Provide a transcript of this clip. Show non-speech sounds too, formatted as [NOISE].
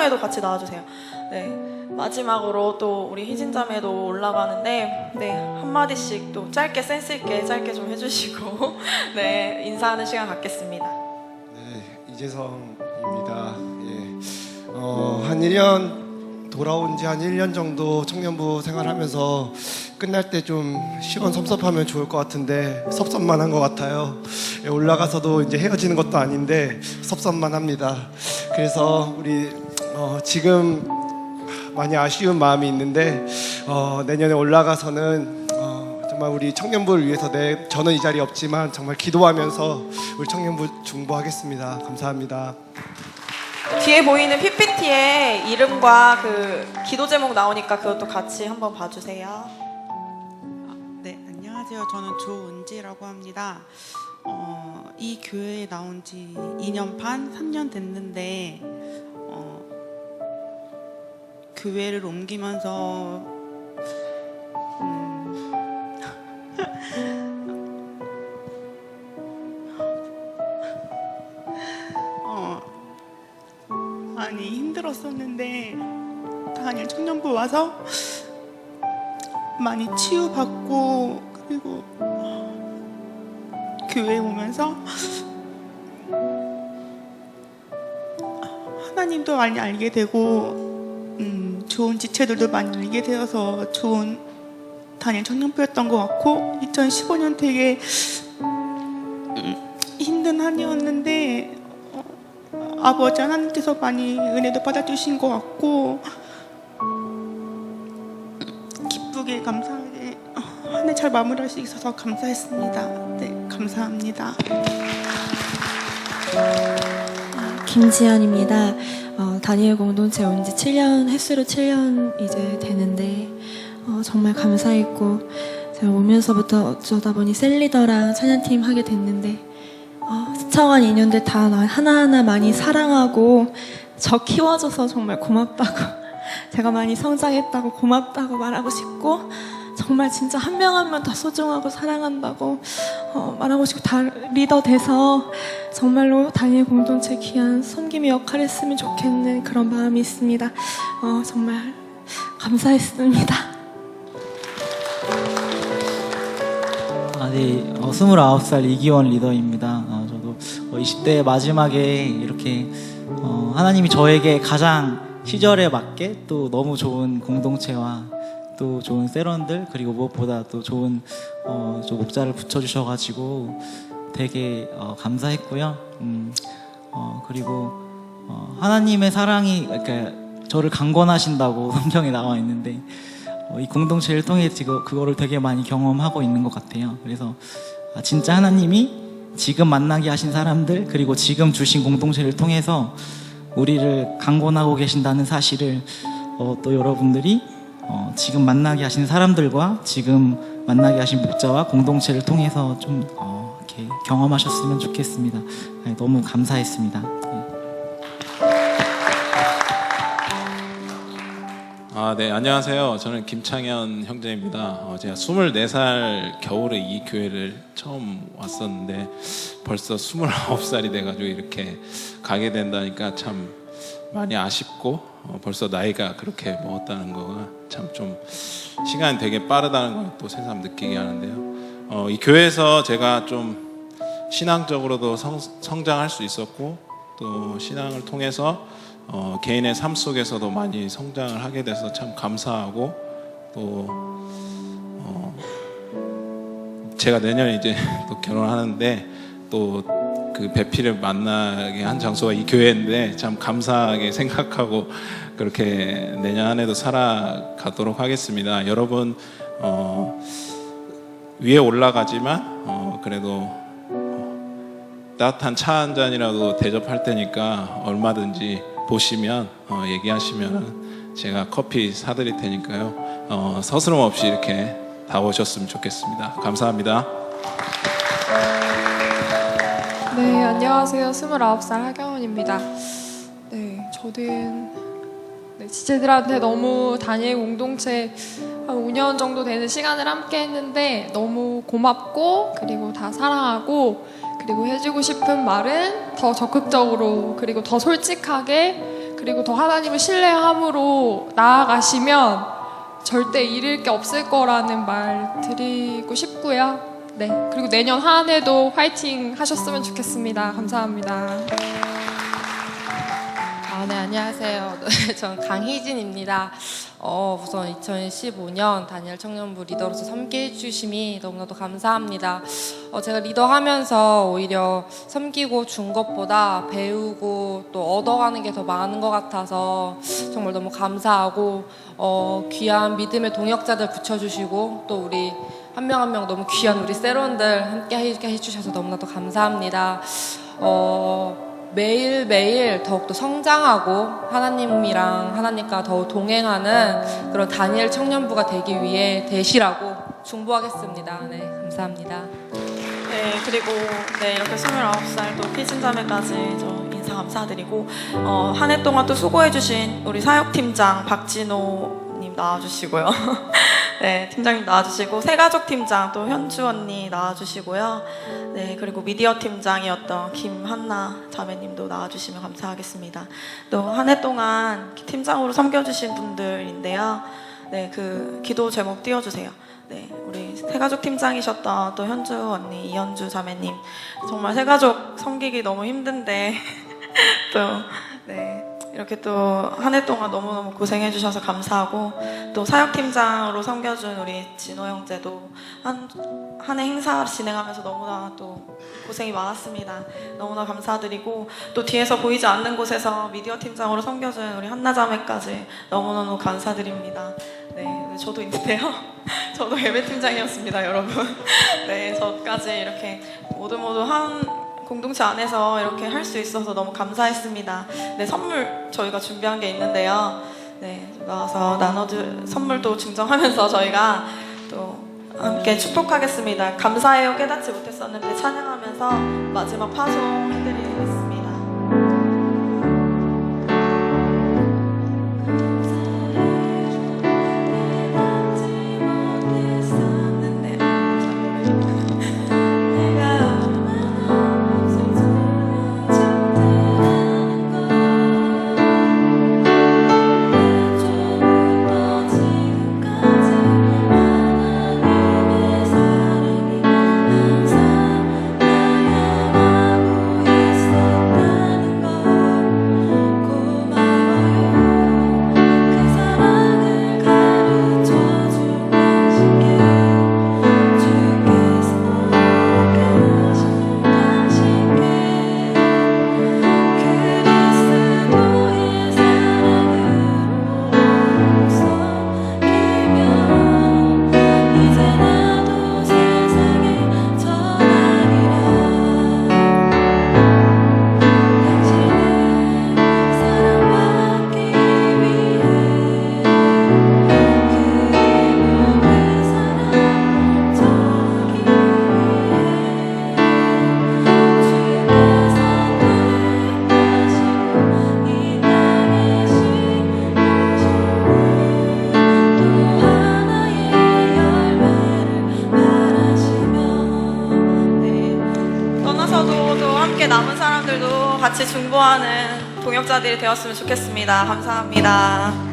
희진자매도 같이 나와주세요. 네. 마지막으로 또 우리 희진자매도 올라가는데, 네. 한마디씩 또 짧게 센스 있게 짧게 좀 해주시고, [LAUGHS] 네. 인사하는 시간 갖겠습니다. 네, 이재성입니다. 예. 어, 한 1년 돌아온 지 한 1년 정도 청년부 생활하면서 끝날 때 좀 시원 섭섭하면 좋을 것 같은데 섭섭만 한 것 같아요. 예, 올라가서도 이제 헤어지는 것도 아닌데 섭섭만 합니다. 그래서 우리 어, 지금 많이 아쉬운 마음이 있는데 어, 내년에 올라가서는 어, 정말 우리 청년부를 위해서 내 저는 이 자리에 없지만 정말 기도하면서 우리 청년부 중보하겠습니다. 감사합니다. 뒤에 보이는 PPT에 이름과 그 기도 제목 나오니까 그것도 같이 한번 봐주세요. 네, 안녕하세요. 저는 조은지라고 합니다. 어, 이 교회에 나온 지 2년 반, 3년 됐는데 어, 교회를 옮기면서 음, [LAUGHS] 어, 많이 힘들었었는데 다니엘 청년부 와서 많이 치유받고 그리고 교회 오면서 하나님도 많이 알게 되고 음, 좋은 지체들도 많이 알게 되어서 좋은 단일 청년부였던 것 같고 2015년 되게 음, 힘든 한 해였는데 어, 아버지 하나님께서 많이 은혜도 받아주신 것 같고 기쁘게 감사하게 한 해 잘 마무리할 수 있어서 감사했습니다. 네, 감사합니다. 김지연입니다. 어, 다니엘 공동체 온 지 7년, 횟수로 7년 이제 되는데 어, 정말 감사했고 제가 오면서부터 어쩌다 보니 셀리더랑 찬양팀 하게 됐는데 어, 스쳐간 인연들 다나 하나하나 많이 사랑하고 저 키워줘서 정말 고맙다고 [LAUGHS] 제가 많이 성장했다고 고맙다고 말하고 싶고 정말 진짜 한 명 한 명 다 소중하고 사랑한다고 어, 말하고 싶고 다 리더 돼서 정말로 다니엘 공동체 귀한 섬김의 역할을 했으면 좋겠는 그런 마음이 있습니다. 어, 정말 감사했습니다. 아, 네. 어, 29살 이기원 리더입니다. 어, 저도 어, 20대 마지막에 이렇게 어, 하나님이 저에게 가장 시절에 맞게 또 너무 좋은 공동체와 또 좋은 세런들 그리고 무엇보다 또 좋은 어, 저 목자를 붙여주셔가지고 되게 어, 감사했고요. 음, 어, 그리고 어, 하나님의 사랑이 그러니까 저를 강권하신다고 [LAUGHS] 성경에 나와 있는데 어, 이 공동체를 통해 지금 그거를 되게 많이 경험하고 있는 것 같아요. 그래서 아, 진짜 하나님이 지금 만나게 하신 사람들 그리고 지금 주신 공동체를 통해서 우리를 강권하고 계신다는 사실을 어, 또 여러분들이 어, 지금 만나게 하신 사람들과 지금 만나게 하신 목자와 공동체를 통해서 좀 어, 이렇게 경험하셨으면 좋겠습니다. 네, 너무 감사했습니다. 네. 아, 네, 안녕하세요. 저는 김창현 형제입니다. 어, 제가 24살 겨울에 이 교회를 처음 왔었는데 벌써 29살이 돼가지고 이렇게 가게 된다니까 참 많이 아쉽고 어, 벌써 나이가 그렇게 먹었다는 거가 참 좀 시간이 되게 빠르다는 걸 또 새삼 느끼게 하는데요. 어, 이 교회에서 제가 좀 신앙적으로도 성, 성장할 수 있었고 또 신앙을 통해서 어, 개인의 삶 속에서도 많이 성장을 하게 돼서 참 감사하고 또 어, 제가 내년에 이제 [LAUGHS] 또 결혼하는데 또 그 배필을 만나게 한 장소가 이 교회인데 참 감사하게 생각하고 그렇게 내년 한 해도 살아가도록 하겠습니다. 여러분 어, 위에 올라가지만 어, 그래도 따뜻한 차 한 잔이라도 대접할 테니까 얼마든지 보시면 어, 얘기하시면 제가 커피 사드릴 테니까요 어, 서스럼 없이 이렇게 다 오셨으면 좋겠습니다. 감사합니다. 네, 안녕하세요. 29살 하경원입니다. 네, 저는 네, 지체들한테 너무 다니엘 공동체 한 5년 정도 되는 시간을 함께 했는데 너무 고맙고 그리고 다 사랑하고 그리고 해주고 싶은 말은 더 적극적으로 그리고 더 솔직하게 그리고 더 하나님을 신뢰함으로 나아가시면 절대 잃을 게 없을 거라는 말 드리고 싶고요. 네. 그리고 내년 한 해도 화이팅 하셨으면 좋겠습니다. 감사합니다. 아, 네, 안녕하세요. [LAUGHS] 전 강희진입니다. 어, 우선 2015년 다니엘 청년부 리더로서 섬기해 주심이 너무나도 감사합니다. 어, 제가 리더 하면서 오히려 섬기고 준 것보다 배우고 또 얻어가는 게 더 많은 것 같아서 정말 너무 감사하고 어, 귀한 믿음의 동역자들 붙여주시고 또 우리 한 명 한 명 너무 귀한 우리 세론들 함께 해- 해주셔서 너무나도 감사합니다. 어, 매일매일 더욱더 성장하고 하나님이랑 하나님과 더 동행하는 그런 다니엘 청년부가 되기 위해 대시라고 중보하겠습니다. 네, 감사합니다. 네, 그리고 네, 이렇게 29살 또 피진자매까지 저 인사 감사드리고 어, 한 해 동안 또 수고해주신 우리 사역팀장 박진호 님 나와주시고요. [LAUGHS] 네, 팀장님 나와주시고 새가족 팀장 또 현주 언니 나와주시고요. 네, 그리고 미디어 팀장이었던 김한나 자매님도 나와주시면 감사하겠습니다. 또 한 해 동안 팀장으로 섬겨주신 분들인데요. 네, 그 기도 제목 띄워주세요. 네, 우리 새가족 팀장이셨던 또 현주 언니, 이현주 자매님 정말 새가족 섬기기 너무 힘든데 [LAUGHS] 또 네. 이렇게 또 한 해 동안 너무너무 고생해 주셔서 감사하고 또 사역팀장으로 섬겨준 우리 진호 형제도 한 한 해 행사 진행하면서 너무나 또 고생이 많았습니다. 너무나 감사드리고 또 뒤에서 보이지 않는 곳에서 미디어 팀장으로 섬겨준 우리 한나 자매까지 너무너무 감사드립니다. 네, 저도 있는데요. [LAUGHS] 저도 예배 팀장이었습니다, 여러분. [LAUGHS] 네, 저까지 이렇게 모두 모두 한 공동체 안에서 이렇게 할 수 있어서 너무 감사했습니다. 네, 선물 저희가 준비한 게 있는데요. 네, 나와서 나눠줄 선물도 증정하면서 저희가 또 함께 축복하겠습니다. 감사해요 깨닫지 못했었는데 찬양하면서 마지막 파송 해드리겠습니다. 같이 중보하는 동역자들이 되었으면 좋겠습니다. 감사합니다.